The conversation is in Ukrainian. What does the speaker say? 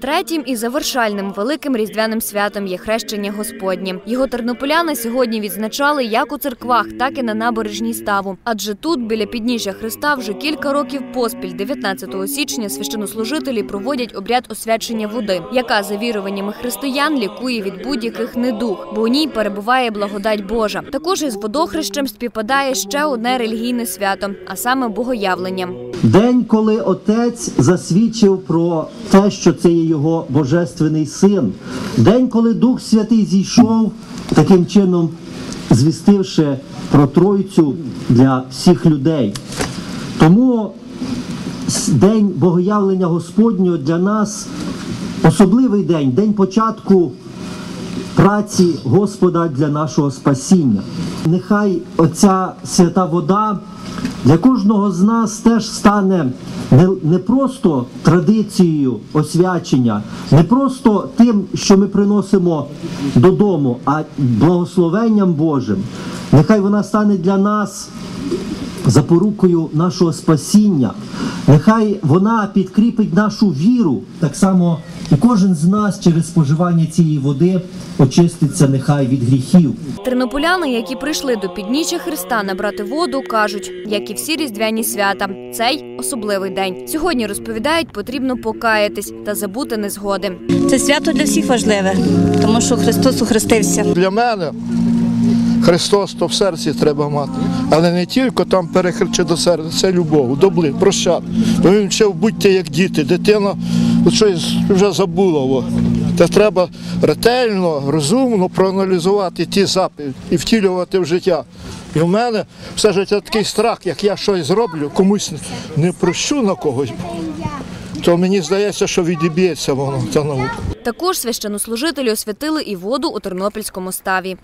Третім і завершальним великим різдвяним святом є хрещення Господнє. Його тернополяни сьогодні відзначали як у церквах, так і на набережній ставу. Адже тут, біля підніжжя Христа, вже кілька років поспіль, 19 січня, священнослужителі проводять обряд освячення води, яка за віруваннями християн лікує від будь-яких недуг, бо у ній перебуває благодать Божа. Також із водохрещем співпадає ще одне релігійне свято, а саме богоявлення. День, коли отець засвідчив про те, що це є його божественний син. День, коли Дух Святий зійшов, таким чином звістивши про Тройцю для всіх людей. Тому день богоявлення Господнього для нас особливий день, день початку праці Господа для нашого спасіння. Нехай оця свята вода для кожного з нас теж стане не, не просто традицією освячення, не просто тим, що ми приносимо додому, а благословенням Божим. Нехай вона стане для нас запорукою нашого спасіння. Нехай вона підкріпить нашу віру. Так само і кожен з нас через споживання цієї води очиститься нехай від гріхів. Тернополяни, які прийшли до підніжжя Христа набрати воду, кажуть, як і всі різдвяні свята, цей особливий день. Сьогодні розповідають, потрібно покаятись та забути незгоди. Це свято для всіх важливе, тому що Христос ухрестився. Для мене Христос то в серці треба мати, але не тільки там перехрече до серця, це любов, добли, прощати. Бо він вчив, будьте як діти, дитина от щось вже забула. Та треба ретельно, розумно проаналізувати ті заповіді і втілювати в життя. І в мене все життя такий страх, як я щось зроблю, комусь не прощу на когось, то мені здається, що відіб'ється воно та наука. Також священнослужителі освятили і воду у Тернопільському ставі.